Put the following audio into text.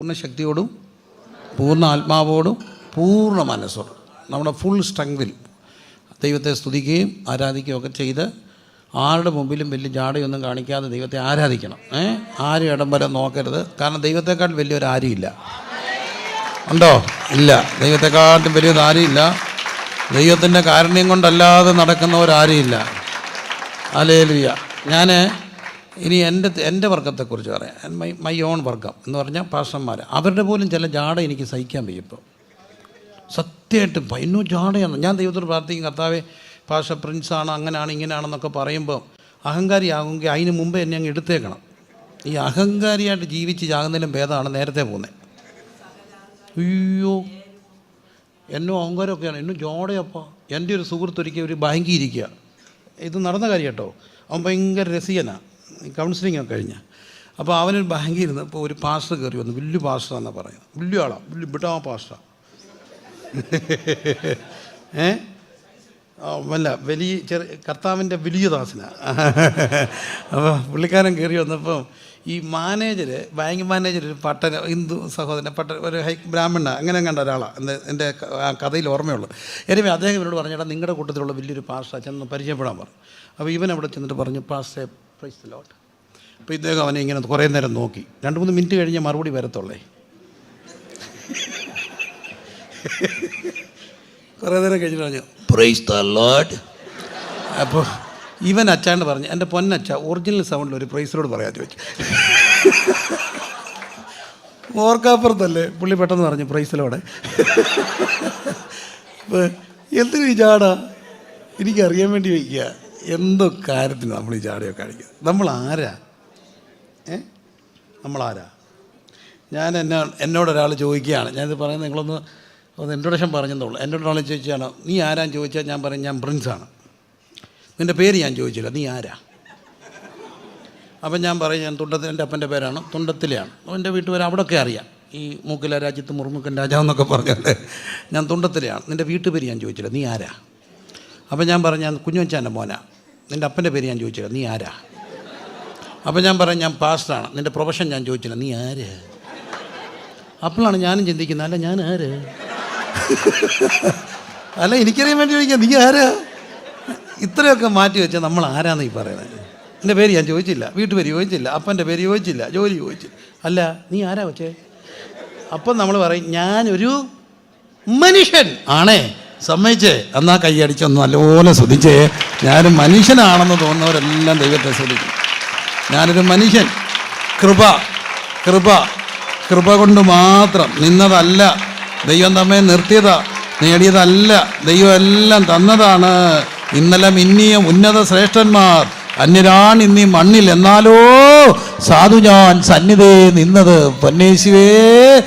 പൂർണ ശക്തിയോടും പൂർണ ആത്മാവോടും പൂർണ മനസ്സോടും നമ്മുടെ ഫുൾ സ്ട്രെങ്തിൽ ദൈവത്തെ സ്തുതിക്കുകയും ആരാധിക്കുകയും ഒക്കെ ചെയ്ത് ആരുടെ മുമ്പിലും വലിയ ജാടയൊന്നും കാണിക്കാതെ ദൈവത്തെ ആരാധിക്കണം. ഏ? ആരും ഇടം വരെ നോക്കരുത്. കാരണം ദൈവത്തെക്കാൾ വലിയൊരു ആരുമില്ല ഉണ്ടോ? ഇല്ല. ദൈവത്തെക്കാട്ടും വലിയൊരു ആരുമില്ല ദൈവത്തിന്റെ കാരണ്യം കൊണ്ടല്ലാതെ നടക്കുന്നവരാരുമില്ല അലേലുയ ഞാൻ ഇനി എന്റെ എന്റെ വർഗത്തെക്കുറിച്ച് പറയാം. മൈ മൈ ഓൺ വർഗം എന്ന് പറഞ്ഞാൽ പാഷന്മാർ അവരുടെ പോലും ചില ജാട എനിക്ക് സഹിക്കാൻ വയ്യ ഇപ്പോൾ സത്യമായിട്ടും ഇന്നും ജാടയാണ്. ഞാൻ ദൈവത്തോട് പ്രാർത്ഥിക്കും കർത്താവേ പാഷ പ്രിൻസാണ് അങ്ങനെയാണ് ഇങ്ങനെയാണെന്നൊക്കെ പറയുമ്പോൾ അഹങ്കാരിയാകുമെങ്കിൽ അതിന് മുമ്പേ എന്നെ അങ്ങ് എടുത്തേക്കണം. ഈ അഹങ്കാരിയായിട്ട് ജീവിച്ച് ചാകുന്നതിലും ഭേദമാണ് നേരത്തെ പോകുന്നത് അയ്യോ. എന്നോ അഹങ്കാരമൊക്കെയാണ്. എന്നും ജോടയപ്പോൾ എന്റെ ഒരു സുഹൃത്തൊരിക്കൽ ഒരു ബാങ്കിൽ ഇരിക്കുക. ഇത് നടന്ന കാര്യം കേട്ടോ അവൻ ഭയങ്കര രസികനാണ് കൗൺസിലിംഗ് ഒക്കെ കഴിഞ്ഞ്. അപ്പോൾ അവന് ബാങ്കിൽ ഇരുന്ന് ഇപ്പോൾ ഒരു പാസ്റ്റർ കയറി വന്നു. വലിയ പാസ്റ്റർ എന്നാണ് പറയുന്നത്. വലിയ ആളാണ് വലിയ ബിട്ടാ പാസ്റ്റർ ഏ? അല്ല വലിയ ചെറിയ കർത്താവിന്റെ വലിയ ദാസനാണ് അപ്പോൾ പുള്ളിക്കാരൻ കയറി വന്നപ്പം ഈ മാനേജർ ബാങ്ക് മാനേജർ ഒരു പട്ടന ഹിന്ദു സഹോദരൻ പട്ട ഒരു ഹൈ ബ്രാഹ്മണ അങ്ങനെ കണ്ട ഒരാളാണ് എന്റെ എന്റെ കഥയിൽ ഓർമ്മയുള്ളൂ എനിവേ അദ്ദേഹം ഇവരോട് പറഞ്ഞേടാ നിങ്ങളുടെ കൂട്ടത്തിലുള്ള വലിയൊരു പാസ്റ്റ ചെന്ന് പരിചയപ്പെടാൻ പറഞ്ഞു അപ്പോൾ ഇവൻ അവിടെ ചെന്നിട്ട് പറഞ്ഞു പാസ്റ്റേ പ്രൈസ് ലോട്ട് അപ്പോൾ ഇദ്ദേഹം അവനെ ഇങ്ങനെ കുറേ നേരം നോക്കി. രണ്ട് മൂന്ന് മിനിറ്റ് കഴിഞ്ഞ് മറുപടി വരത്തുള്ളേ. കുറേ നേരം കഴിഞ്ഞിട്ട് പറഞ്ഞു പ്രൈസ് ദ ലോഡ് അപ്പോൾ ഇവൻ അച്ചാണ്ട് പറഞ്ഞു എന്റെ പൊന്നച്ച ഒറിജിനൽ സൗണ്ടിൽ ഒരു പ്രൈസിലോട് പറയാൻ ചോദിച്ചു. ഓർക്കാപ്പുറത്തല്ലേ? പുള്ളി പെട്ടെന്ന് പറഞ്ഞു പ്രൈസിലോടെ എന്തിനു ജാട എനിക്കറിയാൻ വേണ്ടി വയ്ക്കുക. എന്തോ കാര്യത്തിന് നമ്മൾ ഈ ജാടയൊക്കെ അടിക്കുന്നത് നമ്മൾ ആരാ? ഏ? നമ്മളാരാ ഞാൻ എന്നെ എന്നോട് ഒരാൾ ചോദിക്കുകയാണ്. ഞാനിത് പറയുന്നത് നിങ്ങളൊന്ന് ഒന്ന് ഇൻട്രൊഡക്ഷൻ പറഞ്ഞെന്നുള്ളൂ എന്നോട് ഒരാൾ ചോദിച്ചാണ് നീ ആരാന്ന് ചോദിച്ചാൽ ഞാൻ പറയും ഞാൻ പ്രിൻസാണ് നിന്റെ പേര് ഞാൻ ചോദിച്ചില്ല നീ ആരാ? അപ്പം ഞാൻ പറയും ഞാൻ തുണ്ടത്തിൽ എന്റെ അപ്പന്റെ പേരാണ് തുണ്ടത്തിലെയാണ്. എന്റെ വീട്ടുപേര് അവിടെയൊക്കെ അറിയാം. ഈ മൂക്കില രാജ്യത്ത് മുറുമുക്കൻ രാജാവ് എന്നൊക്കെ പറഞ്ഞാൽ ഞാൻ തുണ്ടത്തിലെയാണ്. നിന്റെ വീട്ടുപേര് ഞാൻ ചോദിച്ചില്ല നീ ആരാ? അപ്പം ഞാൻ പറഞ്ഞു ഞാൻ കുഞ്ഞുവച്ചാന്റെ മോനാ. നിന്റെ അപ്പന്റെ പേര് ഞാൻ ചോദിച്ചില്ല നീ ആരാ? അപ്പം ഞാൻ പറയാം ഞാൻ പാസ്റ്ററാണ്. നിന്റെ പ്രൊഫഷൻ ഞാൻ ചോദിച്ചില്ല നീ ആര്? അപ്പോഴാണ് ഞാനും ചിന്തിക്കുന്നത് അല്ല ഞാൻ ആര്? അല്ല എനിക്കറിയാൻ വേണ്ടി ചോദിക്കാം നീ ആരാ? ഇത്രയൊക്കെ മാറ്റി വെച്ചാൽ നമ്മൾ ആരാന്ന് ഈ പറയുന്നത്? എന്റെ പേര് ഞാൻ ചോദിച്ചില്ല വീട്ടുപേര് ചോദിച്ചില്ല അപ്പന്റെ പേര് ചോദിച്ചില്ല ജോലി ചോദിച്ചില്ല. അല്ല നീ ആരാ വെച്ചേ അപ്പം നമ്മൾ പറയും ഞാനൊരു മനുഷ്യൻ ആണേ. സമ്മതിച്ചേ. എന്നാ കൈയടിച്ചൊന്ന് നല്ലപോലെ ശ്രദ്ധിച്ചേ. ഞാനൊരു മനുഷ്യനാണെന്ന് തോന്നുന്നവരെല്ലാം ദൈവത്തെ ശ്രദ്ധിക്കും. ഞാനൊരു മനുഷ്യൻ. കൃപ കൃപ കൃപ കൊണ്ട് മാത്രം നിന്നതല്ല. ദൈവം തമ്മെ നിർത്തിയതാ നേടിയതല്ല. ദൈവം എല്ലാം തന്നതാണ്. ഇന്നലെ മിന്നിയ ഉന്നത ശ്രേഷ്ഠന്മാർ അന്യരാണ് ഇന്നീ മണ്ണിൽ. എന്നാലോ സാധു ഞാൻ സന്നിധേ നിന്നത് പൊന്നേശുവേ